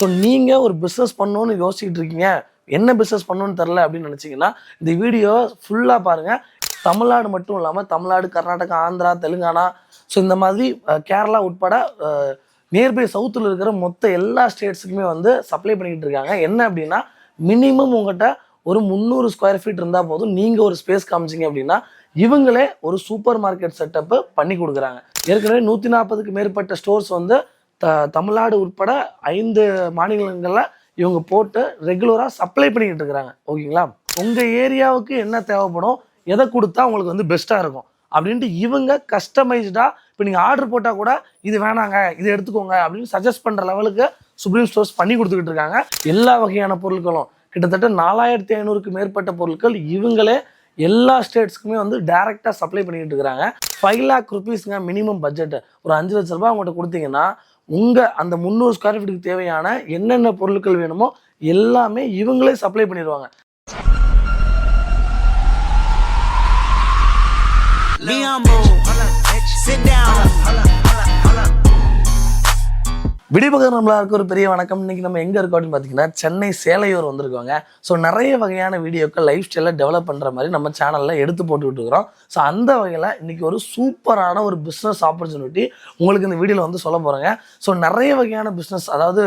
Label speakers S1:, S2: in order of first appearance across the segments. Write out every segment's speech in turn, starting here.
S1: So நீங்கள் ஒரு business பண்ணணும்னு யோசிச்சுட்டு இருக்கீங்க. என்ன பிஸ்னஸ் பண்ணணும்னு தெரில அப்படின்னு நினச்சிங்கன்னா இந்த வீடியோ ஃபுல்லாக பாருங்கள் தமிழ்நாடு மட்டும் இல்லாமல் தமிழ்நாடு கர்நாடகா ஆந்திரா தெலுங்கானா ஸோ இந்த மாதிரி கேரளா உட்பட நியர்பை சவுத்தில் இருக்கிற மொத்த எல்லா ஸ்டேட்ஸுக்குமே வந்து சப்ளை பண்ணிக்கிட்டு இருக்காங்க. என்ன அப்படின்னா மினிமம் உங்கள்கிட்ட ஒரு முந்நூறு ஸ்கொயர் ஃபீட் இருந்தால் போதும். நீங்கள் ஒரு ஸ்பேஸ் காமிச்சிங்க அப்படின்னா இவங்களே ஒரு சூப்பர் மார்க்கெட் செட்டப்பு பண்ணி கொடுக்குறாங்க. ஏற்கனவே நூற்றி நாற்பதுக்கு மேற்பட்ட ஸ்டோர்ஸ் வந்து த தமிழ்நாடு உட்பட ஐந்து மாநிலங்களில் இவங்க போட்டு ரெகுலராக சப்ளை பண்ணிக்கிட்டு இருக்கிறாங்க. ஓகேங்களா? உங்கள் ஏரியாவுக்கு என்ன தேவைப்படும்? எதை கொடுத்தா உங்களுக்கு வந்து பெஸ்ட்டாக இருக்கும்? அப்படின்ட்டு இவங்க கஸ்டமைஸ்டாக இப்போ நீங்கள் ஆர்டர் போட்டால் கூட இது வேணாங்க இது எடுத்துக்கோங்க அப்படின்னு சஜஸ்ட் பண்ணுற லெவலுக்கு சுப்ரீம் ஸ்டோர்ஸ் பண்ணி கொடுத்துக்கிட்டு இருக்காங்க. எல்லா வகையான பொருட்களும். கிட்டத்தட்ட நாலாயிரத்தி ஐநூறுக்கு மேற்பட்ட பொருட்கள் இவங்களே எல்லா ஸ்டேட்ஸ்க்குமே வந்து டைரெக்டாக சப்ளை பண்ணிக்கிட்டு இருக்கிறாங்க. ஃபைவ் லேக் ருபீஸுங்க மினிமம் பட்ஜெட் ஒரு அஞ்சு லட்ச ரூபாய் அவங்கள்ட்ட கொடுத்தீங்கன்னா உங்கள் அந்த முந்நூறு ஸ்கொயர் ஃபீட்டுக்கு தேவையான என்னென்ன பொருட்கள் வேணுமோ எல்லாமே இவங்களே சப்ளை பண்ணிடுவாங்க
S2: Be humble. Sit down.
S1: விடிபகர் நம்மளாருக்கு ஒரு பெரிய வணக்கம். இன்னைக்கு நம்ம எங்க இருக்கோம் அப்படின்னு பார்த்தீங்கன்னா சென்னை சேலையூர் வந்திருக்கோங்க. ஸோ நிறைய வகையான வீடியோக்கள் லைஃப் ஸ்டைலை டெவலப் பண்ற மாதிரி நம்ம சேனல்ல எடுத்து போட்டுக்கிட்டு இருக்கிறோம் ஸோ அந்த வகையில் இன்னைக்கு ஒரு சூப்பரான ஒரு பிஸ்னஸ் ஆப்பர்ச்சுனிட்டி உங்களுக்கு இந்த வீடியோவில் வந்து சொல்ல போறேங்க. ஸோ நிறைய வகையான பிஸ்னஸ் அதாவது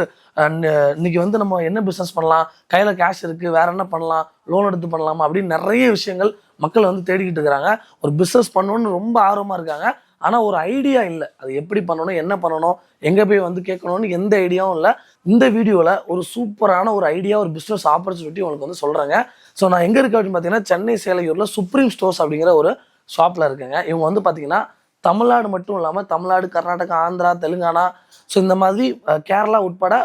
S1: இன்னைக்கு வந்து நம்ம என்ன பிஸ்னஸ் பண்ணலாம் கையில் கேஷ் இருக்கு வேற என்ன பண்ணலாம் லோன் எடுத்து பண்ணலாமா அப்படின்னு நிறைய விஷயங்கள் மக்கள் வந்து தேடிக்கிட்டு இருக்கிறாங்க. ஒரு பிஸ்னஸ் பண்ணணும்னு ரொம்ப ஆர்வமாக இருக்காங்க. ஆனால் ஒரு ஐடியா இல்லை. அது எப்படி பண்ணணும் என்ன பண்ணணும் எங்கே போய் வந்து கேட்கணும்னு எந்த ஐடியாவும் இல்லை. இந்த வீடியோவில் ஒரு சூப்பரான ஒரு ஐடியா ஒரு பிஸ்னஸ் ஆப்பர்ச்சுனிட்டி உங்களுக்கு வந்து சொல்கிறேங்க ஸோ நான் எங்கே இருக்கேன் அப்படின்னு பார்த்தீங்கன்னா சென்னை சேலையூரில் சுப்ரீம் ஸ்டோர்ஸ் அப்படிங்கிற ஒரு ஷாப்பில் இருக்கேங்க. இவங்க வந்து பார்த்தீங்கன்னா தமிழ்நாடு மட்டும் இல்லாமல் தமிழ்நாடு கர்நாடகா ஆந்திரா தெலுங்கானா ஸோ இந்த மாதிரி கேரளா உட்பட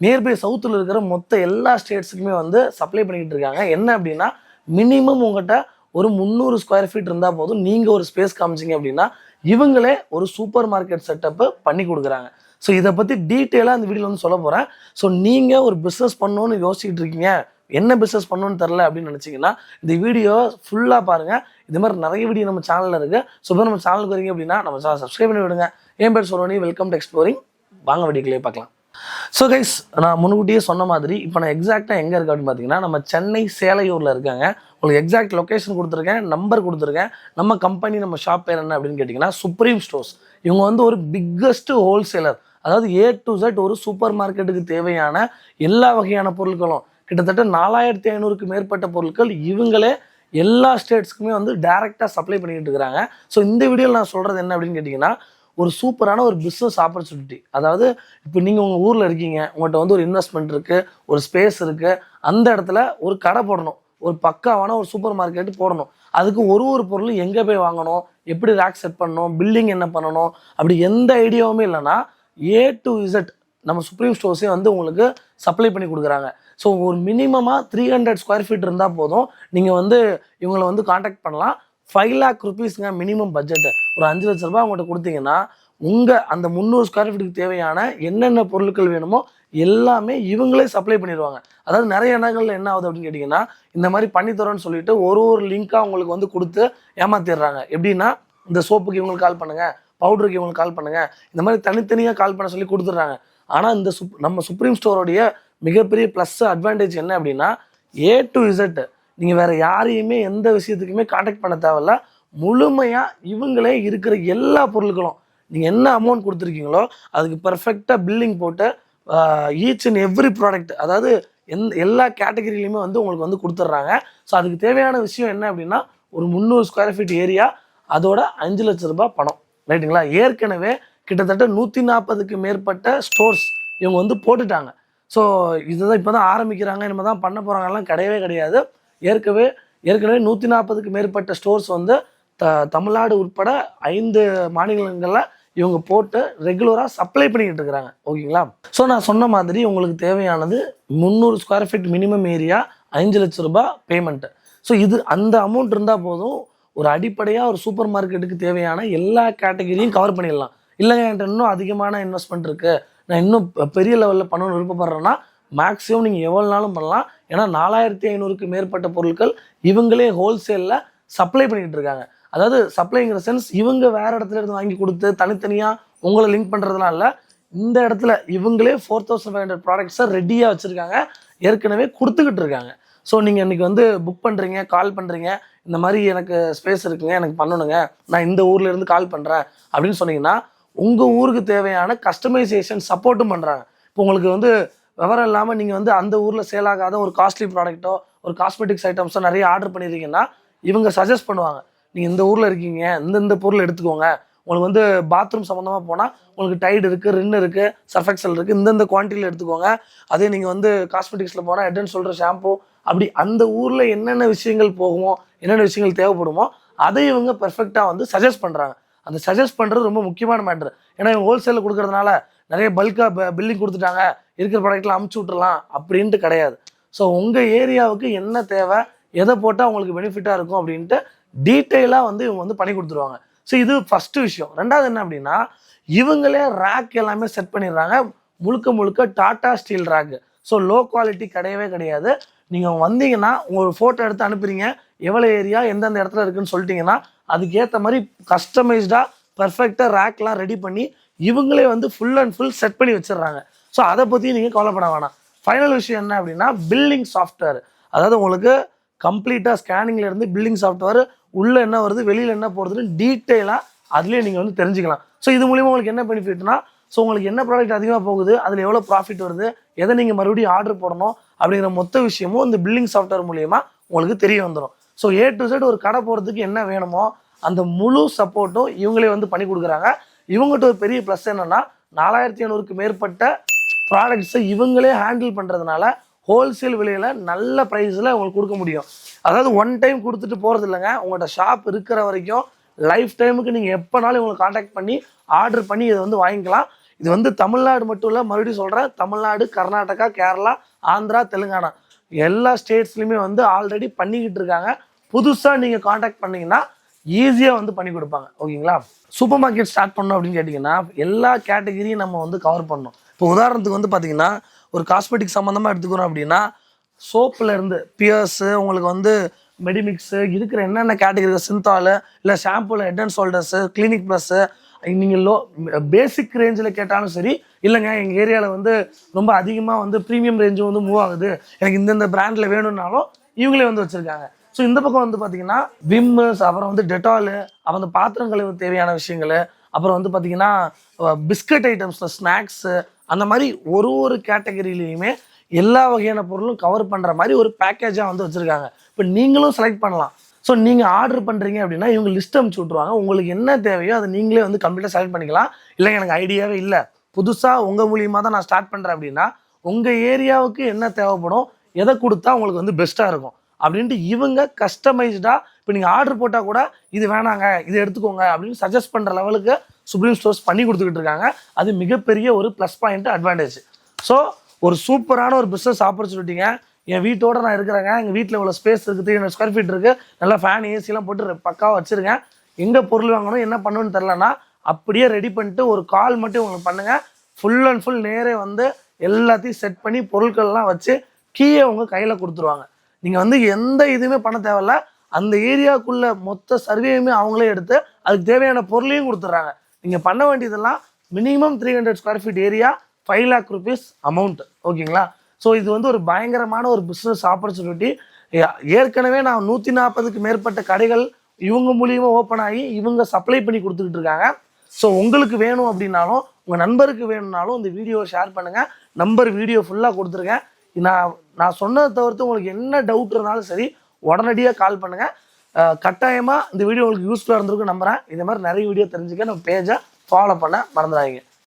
S1: நியர்பை சவுத்தில் இருக்கிற மொத்த எல்லா ஸ்டேட்ஸுக்குமே வந்து சப்ளை பண்ணிக்கிட்டு இருக்காங்க. என்ன அப்படின்னா மினிமம் உங்கள்கிட்ட ஒரு முந்நூறு ஸ்கொயர் ஃபீட் இருந்தால் போதும். நீங்கள் ஒரு ஸ்பேஸ் காமிச்சிங்க அப்படின்னா இவங்களே ஒரு சூப்பர் மார்க்கெட் செட்டப்பு பண்ணி கொடுக்குறாங்க. ஸோ இதை பற்றி டீட்டெயிலாக இந்த வீடியோவில் வந்து சொல்ல போகிறேன் ஸோ நீங்கள் ஒரு பிஸ்னஸ் பண்ணணும்னு யோசிச்சுட்டு இருக்கீங்க. என்ன பிஸ்னஸ் பண்ணணும்னு தெரில அப்படின்னு நினச்சிங்கன்னா இந்த வீடியோ ஃபுல்லாக பாருங்கள் இது மாதிரி நிறைய வீடியோ நம்ம சேனலில் இருக்குது ஸோ இப்போ நம்ம சேனலுக்கு வரீங்க அப்படின்னா நம்ம சேனல் சப்ஸ்கிரைப் பண்ணி விடுங்க. என் பேர் சொல்லணும் வெல்கம் டு எக்ஸ்ப்ளோரிங் வாங்க வீடியோக்களே பார்க்கலாம். ஸோ கைஸ் நான் முன்கூட்டியே சொன்ன மாதிரி இப்போ நான் எக்ஸாக்டாக எங்கே இருக்கேன் அப்படின்னு பார்த்தீங்கன்னா நம்ம சென்னை சேலையூரில் இருக்காங்க. உங்களுக்கு எக்ஸாக்ட் லொக்கேஷன் கொடுத்துருக்கேன் நம்பர் கொடுத்துருக்கேன். நம்ம கம்பெனி நம்ம ஷாப் பேர் என்ன அப்படின்னு கேட்டிங்கன்னா சுப்ரீம் ஸ்டோர்ஸ் இவங்க வந்து ஒரு பிக்கஸ்ட் ஹோல்சேலர் அதாவது ஏ டு ஜெட் ஒரு சூப்பர் மார்க்கெட்டுக்கு தேவையான எல்லா வகையான பொருட்களும். கிட்டத்தட்ட நாலாயிரத்தி ஐநூறுக்கு மேற்பட்ட பொருட்கள் இவங்களே எல்லா ஸ்டேட்ஸ்க்குமே வந்து டேரெக்டாக சப்ளை பண்ணிக்கிட்டு இருக்கிறாங்க ஸோ இந்த வீடியோவில் நான் சொல்கிறது என்ன அப்படின்னு கேட்டிங்கன்னா ஒரு சூப்பரான ஒரு பிஸ்னஸ் ஆப்பர்ச்சுனிட்டி அதாவது இப்போ நீங்கள் உங்கள் ஊரில் இருக்கீங்க உங்கள்கிட்ட வந்து ஒரு இன்வெஸ்ட்மெண்ட் இருக்குது ஒரு ஸ்பேஸ் இருக்குது அந்த இடத்துல ஒரு கடை போடணும் ஒரு பக்காவான ஒரு சூப்பர் மார்க்கெட்டு போடணும். அதுக்கு ஒரு ஒரு பொருளும் எங்கே போய் வாங்கணும் எப்படி ரேக் செட் பண்ணணும் பில்டிங் என்ன பண்ணணும் அப்படி எந்த ஐடியாவுமே இல்லைன்னா ஏ டு இசட் நம்ம சுப்ரீம் ஸ்டோர்ஸே வந்து உங்களுக்கு சப்ளை பண்ணி கொடுக்குறாங்க. ஸோ ஒரு மினிமமாக த்ரீ ஹண்ட்ரட் ஸ்கொயர் ஃபீட் இருந்தால் போதும் நீங்கள் வந்து இவங்களை வந்து காண்டாக்ட் பண்ணலாம். ஃபைவ் லேக் ருபீஸ்ங்க மினிமம் பட்ஜெட் ஒரு அஞ்சு லட்ச ரூபாய் அவங்கள்ட்ட கொடுத்தீங்கன்னா உங்கள் அந்த முந்நூறு ஸ்கொயர் ஃபீட்டுக்கு தேவையான என்னென்ன பொருட்கள் வேணுமோ எல்லாமே இவங்களே சப்ளை பண்ணிடுவாங்க. அதாவது நிறைய இடங்கள்ல என்ன ஆகுது அப்படின்னு கேட்டிங்கன்னா இந்த மாதிரி பண்ணித்தரோன்னு சொல்லிட்டு ஒரு ஒரு லிங்காக உங்களுக்கு வந்து கொடுத்து ஏமாத்திடுறாங்க. எப்படின்னா இந்த சோப்புக்கு இவங்களுக்கு கால் பண்ணுங்கள் பவுடருக்கு இவங்களுக்கு கால் பண்ணுங்கள் இந்த மாதிரி தனித்தனியாக கால் பண்ண சொல்லி கொடுத்துட்றாங்க. ஆனால் இந்த சுப் நம்ம சுப்ரீம் ஸ்டோருடைய மிகப்பெரிய ப்ளஸ் அட்வான்டேஜ் என்ன அப்படின்னா ஏ டு இசட் நீங்கள் வேறு யாரையுமே எந்த விஷயத்துக்குமே காண்டாக்ட் பண்ண தேவையில்ல. முழுமையாக இவங்களே இருக்கிற எல்லா பொருட்களும் நீங்கள் என்ன அமௌண்ட் கொடுத்துருக்கீங்களோ அதுக்கு பர்ஃபெக்டாக பில்லிங் போட்டு ஈச் அண்ட் எவ்ரி ப்ராடக்ட் அதாவது எந்த எல்லா கேட்டகரியிலையுமே வந்து உங்களுக்கு வந்து கொடுத்துட்றாங்க. ஸோ அதுக்கு தேவையான விஷயம் என்ன அப்படின்னா ஒரு முந்நூறு ஸ்கொயர் ஃபீட் ஏரியா அதோட அஞ்சு லட்ச ரூபாய் பணம். ரைட்டுங்களா ஏற்கனவே கிட்டத்தட்ட நூற்றி நாற்பதுக்கு மேற்பட்ட ஸ்டோர்ஸ் இவங்க வந்து போட்டுட்டாங்க. ஸோ இதுதான் இப்போ தான் ஆரம்பிக்கிறாங்க இனிமேல் தான் பண்ண போகிறாங்கலாம் கிடையவே கிடையாது. ஏற்கனவே ஏற்கனவே நூற்றி நாற்பதுக்கு மேற்பட்ட ஸ்டோர்ஸ் வந்து த தமிழ்நாடு உட்பட ஐந்து மாநிலங்களில் இவங்க போட்டு ரெகுலராக சப்ளை பண்ணிக்கிட்டு இருக்கிறாங்க. ஓகேங்களா? ஸோ நான் சொன்ன மாதிரி உங்களுக்கு தேவையானது முந்நூறு ஸ்கொயர் ஃபீட் மினிமம் ஏரியா அஞ்சு லட்ச ரூபாய் பேமெண்ட்டு ஸோ இது அந்த அமௌண்ட் இருந்தால் போதும் ஒரு அடிப்படையாக ஒரு சூப்பர் மார்க்கெட்டுக்கு தேவையான எல்லா கேட்டகரியும் கவர் பண்ணிடலாம். இல்லைங்க என்கிட்ட இன்னும் அதிகமான இன்வெஸ்ட்மெண்ட் இருக்குது நான் இன்னும் பெரிய லெவலில் பண்ணணும்னு விருப்பப்படுறேன்னா மேக்ஸிமம் நீங்கள் எவ்வளோ நாளும் பண்ணலாம். ஏன்னா நாலாயிரத்தி ஐநூறுக்கு மேற்பட்ட பொருட்கள் இவங்களே ஹோல்சேலில் சப்ளை பண்ணிக்கிட்டு இருக்காங்க. அதாவது சப்ளைங்கிற சென்ஸ் இவங்க வேறு இடத்துல இருந்து வாங்கி கொடுத்து தனித்தனியாக உங்களை லிங்க் பண்ணுறதுலாம் இல்லை. இந்த இடத்துல இவங்களே ஃபோர் தௌசண்ட் ஃபைவ் ஹண்ட்ரட் ப்ராடக்ட்ஸை ரெடியாக வச்சுருக்காங்க. ஏற்கனவே கொடுத்துக்கிட்டு இருக்காங்க. ஸோ நீங்கள் இன்றைக்கி வந்து புக் பண்ணுறீங்க கால் பண்ணுறீங்க இந்த மாதிரி எனக்கு ஸ்பேஸ் இருக்குங்க எனக்கு பண்ணணுங்க நான் இந்த ஊர்லேருந்து கால் பண்ணுறேன் அப்படின்னு சொன்னீங்கன்னா உங்கள் ஊருக்கு தேவையான கஸ்டமைசேஷன் சப்போர்ட்டும் பண்ணுறாங்க இப்போ உங்களுக்கு வந்து விவரம் இல்லாமல் நீங்கள் வந்து அந்த ஊரில் சேல் ஆகாத ஒரு காஸ்ட்லி ப்ராடக்ட்டோ ஒரு காஸ்மெட்டிக்ஸ் ஐட்டம்ஸோ நிறைய ஆர்டர் பண்ணியிருக்கீங்கன்னா இவங்க சஜஸ்ட் பண்ணுவாங்க. நீங்கள் இந்த ஊரில் இருக்கீங்க இந்த இந்த பொருள் எடுத்துக்கோங்க. உங்களுக்கு வந்து பாத்ரூம் சம்மந்தமாக போனால் உங்களுக்கு டைடு இருக்குது ரின் இருக்குது சர்ஃபெக்சல் இருக்குது இந்தந்த குவான்டிட்டியில் எடுத்துக்கோங்க. அதே நீங்கள் வந்து காஸ்மெட்டிக்ஸில் போனால் ஹெட்னு சொல்கிற ஷாம்பு அப்படி அந்த ஊரில் என்னென்ன விஷயங்கள் போகுமோ என்னென்ன விஷயங்கள் தேவைப்படுமோ அதை இவங்க பெர்ஃபெக்டாக வந்து சஜஸ்ட் பண்ணுறாங்க அந்த சஜஸ்ட் பண்ணுறது ரொம்ப முக்கியமான மேட்ரு ஏன்னா இவங்க ஹோல்சேலில் கொடுக்கறதுனால நிறைய பல்காக பில்லிங் கொடுத்துட்டாங்க. இருக்கிற ப்ராடக்ட்லாம் அமுச்சு விட்றலாம் அப்படின்ட்டு கிடையாது. ஸோ உங்கள் ஏரியாவுக்கு என்ன தேவை எதை போட்டால் உங்களுக்கு பெனிஃபிட்டாக இருக்கும் அப்படின்ட்டு டீட்டெயிலாக வந்து இவங்க வந்து பண்ணி கொடுத்துருவாங்க. ஸோ இது ஃபஸ்ட்டு விஷயம். ரெண்டாவது என்ன அப்படின்னா இவங்களே ரேக் எல்லாமே செட் பண்ணிடுறாங்க. முழுக்க முழுக்க Tata steel rack so low quality கிடையவே கிடையாது. நீங்கள் வந்தீங்கன்னா ஒரு ஃபோட்டோ எடுத்து அனுப்புறீங்க. எவ்வளோ ஏரியா எந்தெந்த இடத்துல இருக்குன்னு சொல்லிட்டீங்கன்னா அதுக்கேற்ற மாதிரி கஸ்டமைஸ்டாக பர்ஃபெக்டாக ரேக்லாம் ரெடி பண்ணி இவங்களே வந்து ஃபுல் அண்ட் ஃபுல் செட் பண்ணி வச்சிடுறாங்க. ஸோ அதை பற்றியும் நீங்கள் கவலைப்பட வேணாம். ஃபைனல் விஷயம் என்ன அப்படின்னா பில்லிங் சாஃப்ட்வேர் அதாவது உங்களுக்கு கம்ப்ளீட்டாக ஸ்கேனிங்கில் இருந்து பில்லிங் சாஃப்ட்வேர் உள்ளே என்ன வருது வெளியில் என்ன போகிறதுன்னு டீட்டெயிலாக அதுலேயே நீங்கள் வந்து தெரிஞ்சுக்கலாம். ஸோ இது மூலிமா உங்களுக்கு என்ன பெனிஃபிட்னா ஸோ உங்களுக்கு என்ன ப்ராடக்ட் அதிகமாக போகுது அதில் எவ்வளோ ப்ராஃபிட் வருது எதை நீங்கள் மறுபடியும் ஆர்டர் போடணும் அப்படிங்கிற மொத்த விஷயமும் இந்த பில்லிங் சாஃப்ட்வேர் மூலிமா உங்களுக்கு தெரிய வந்துடும் ஸோ ஏ டு செட் ஒரு கடை போகிறதுக்கு என்ன வேணுமோ அந்த முழு சப்போர்ட்டும் இவங்களே வந்து பண்ணி கொடுக்குறாங்க. இவங்ககிட்ட ஒரு பெரிய ப்ளஸ் என்னென்னா நாலாயிரத்தி ஐநூறுக்கு மேற்பட்ட ப்ராடக்ட்ஸை இவங்களே ஹேண்டில் பண்ணுறதுனால ஹோல்சேல் விலையில் நல்ல ப்ரைஸில் உங்களுக்கு கொடுக்க முடியும். அதாவது ஒன் டைம் கொடுத்துட்டு போகிறது இல்லைங்க. உங்கள்கிட்ட ஷாப் இருக்கிற வரைக்கும் லைஃப் டைமுக்கு நீங்கள் எப்போனாலும் இவங்களை காண்டாக்ட் பண்ணி ஆர்டர் பண்ணி இதை வந்து வாங்கிக்கலாம். இது வந்து தமிழ்நாடு மட்டும் இல்லை மறுபடியும் சொல்கிறேன் தமிழ்நாடு கர்நாடகா கேரளா ஆந்திரா தெலுங்கானா எல்லா ஸ்டேட்ஸ்லையுமே வந்து ஆல்ரெடி பண்ணிக்கிட்டு இருக்காங்க. புதுசாக நீங்கள் காண்டாக்ட் பண்ணிங்கன்னா ஈஸியாக வந்து பண்ணி கொடுப்பாங்க. ஓகேங்களா? சூப்பர் மார்க்கெட் ஸ்டார்ட் பண்ணோம் அப்படின்னு கேட்டிங்கன்னா எல்லா கேட்டகரியும் நம்ம வந்து கவர் பண்ணணும். இப்போ உதாரணத்துக்கு வந்து பார்த்தீங்கன்னா ஒரு காஸ்மெட்டிக் சம்மந்தமாக எடுத்துக்கிறோம் அப்படின்னா சோப்பில் இருந்து பியர்ஸு உங்களுக்கு வந்து மெடிமிக்ஸு இருக்கிற என்னென்ன கேட்டகரி சிந்தாலு இல்லை ஷாம்பூவில் head and shoulders clinic plus நீங்கள் லோ பேசிக் ரேஞ்சில் கேட்டாலும் சரி இல்லைங்க எங்கள் ஏரியாவில் வந்து ரொம்ப அதிகமாக வந்து ப்ரீமியம் ரேஞ்சு வந்து மூவ் ஆகுது. எனக்கு இந்தந்த பிராண்டில் வேணும்னாலும் இவங்களே வந்து வச்சுருக்காங்க. ஸோ இந்த பக்கம் வந்து பார்த்தீங்கன்னா விம்மஸ் அப்புறம் வந்து டெட்டாலு அப்புறம் அந்த பாத்திரம் கழுவு தேவையான விஷயங்கள் அப்புறம் வந்து பார்த்தீங்கன்னா பிஸ்கட் ஐட்டம்ஸில் ஸ்நாக்ஸு அந்த மாதிரி ஒரு ஒரு கேட்டகரியிலையுமே எல்லா வகையான பொருளும் கவர் பண்ணுற மாதிரி ஒரு பேக்கேஜாக வந்து வச்சுருக்காங்க. இப்போ நீங்களும் செலக்ட் பண்ணலாம். ஸோ நீங்கள் ஆர்டர் பண்ணுறீங்க அப்படின்னா இவங்க லிஸ்ட் அனுப்பிச்சு விட்ருவாங்க உங்களுக்கு என்ன தேவையோ அதை நீங்களே வந்து கம்ப்ளீட்டாக செலக்ட் பண்ணிக்கலாம். இல்லை எனக்கு ஐடியாவே இல்லை. புதுசாக உங்கள் மூலியமாக தான் நான் ஸ்டார்ட் பண்ணுறேன் அப்படின்னா உங்கள் ஏரியாவுக்கு என்ன தேவைப்படும் எதை கொடுத்தா உங்களுக்கு வந்து பெஸ்ட்டாக இருக்கும். அப்படின்ட்டு இவங்க கஸ்டமைஸ்டாக இப்போ நீங்கள் ஆர்டர் போட்டால் கூட இது வேணாங்க இது எடுத்துக்கோங்க அப்படின்னு சஜஸ்ட் பண்ணுற லெவலுக்கு சுப்ரீம் ஸ்டோர்ஸ் பண்ணி கொடுத்துக்கிட்டு இருக்காங்க. அது மிகப்பெரிய ஒரு ப்ளஸ் பாயிண்ட் அட்வான்டேஜ் ஸோ ஒரு சூப்பரான ஒரு பிஸ்னஸ் ஆப்பர்ச்சுனிட்டிங்க என் வீட்டோட நான் இருக்கிறேங்க. எங்கள் வீட்டில் இவ்வளோ ஸ்பேஸ் இருக்குது த்ரீ ஹண்ட்ரட் ஸ்கொயர் ஃபீட் இருக்குது நல்லா ஃபேன் ஏசிலாம் போட்டு பக்காவாக வச்சுருக்கேன் எங்கே பொருள் வாங்கணும் என்ன பண்ணணும்னு தெரிலனா அப்படியே ரெடி பண்ணிட்டு ஒரு கால் மட்டும் உங்களுக்கு பண்ணுங்கள் ஃபுல் அண்ட் ஃபுல் நேரே வந்து எல்லாத்தையும் செட் பண்ணி பொருட்கள்லாம் வச்சு கீயை உங்கள் கையில் கொடுத்துருவாங்க. நீங்கள் வந்து எந்த இதுவுமே பண்ண தேவையில்ல. அந்த ஏரியாவுக்குள்ள மொத்த சர்வேயுமே அவங்களே எடுத்து அதுக்கு தேவையான பொருளையும் கொடுத்துட்றாங்க. நீங்கள் பண்ண வேண்டியதெல்லாம் minimum three hundred square feet area five lakh rupees amount ஓகேங்களா? ஸோ இது வந்து ஒரு பயங்கரமான ஒரு பிஸ்னஸ் ஆப்பர்ச்சுனிட்டி ஏற்கனவே நான் நூற்றி நாற்பதுக்கு மேற்பட்ட கடைகள் இவங்க மூலியமாக ஓப்பன் ஆகி இவங்க சப்ளை பண்ணி கொடுத்துக்கிட்டு இருக்காங்க. ஸோ உங்களுக்கு வேணும் அப்படின்னாலும் உங்கள் நண்பருக்கு வேணும்னாலும் இந்த வீடியோவை ஷேர் பண்ணுங்கள் நம்பர் வீடியோ ஃபுல்லாக கொடுத்துருக்கேன் நான் நான் சொன்னதை தவிர்த்து உங்களுக்கு என்ன டவுட் இருந்தாலும் சரி உடனடியாக கால் பண்ணுங்கள் கட்டாயமாக இந்த வீடியோ உங்களுக்கு யூஸ்ஃபுல்லாக இருந்திருக்கும் நம்புறேன். இதே மாதிரி நிறைய வீடியோ தெரிஞ்சுக்க நம்ம பேஜை ஃபாலோ பண்ண மறந்துடாதீங்க.